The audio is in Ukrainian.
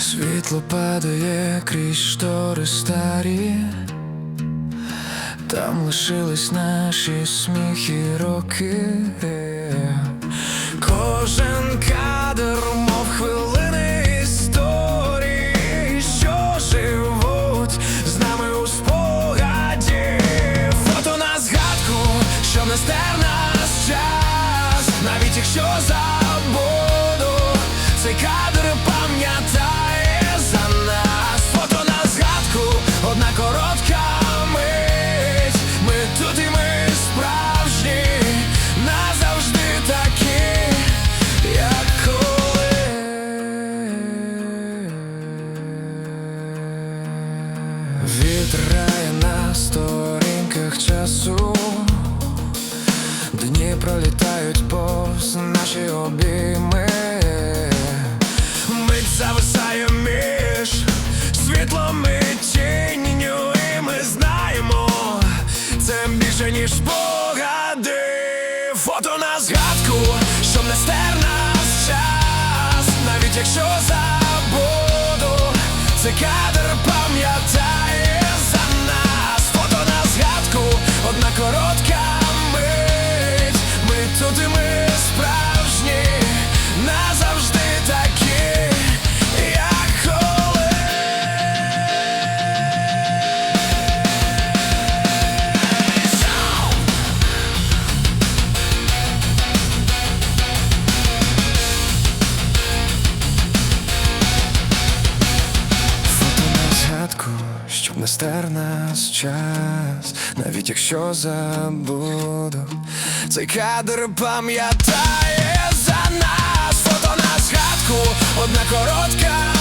Світло падає крізь штори старі, там лишились наші сміхи роки. Кожен кадр, мов хвилини історії, що живуть з нами у спогаді. Фото на згадку, щоб не стер наш час, навіть якщо забуду, Вітрає на сторінках часу. Дні пролітають повз наші обійми. Мить зависає між світлом і тінню, і ми знаємо, це більше ніж спогади. Фото на згадку, щоб не стер нас час, навіть якщо забуду, цей кадр Ми тут щоб стер нас час, навіть якщо забуду, цей кадр пам'ятає за нас. Фото на згадку, одна коротка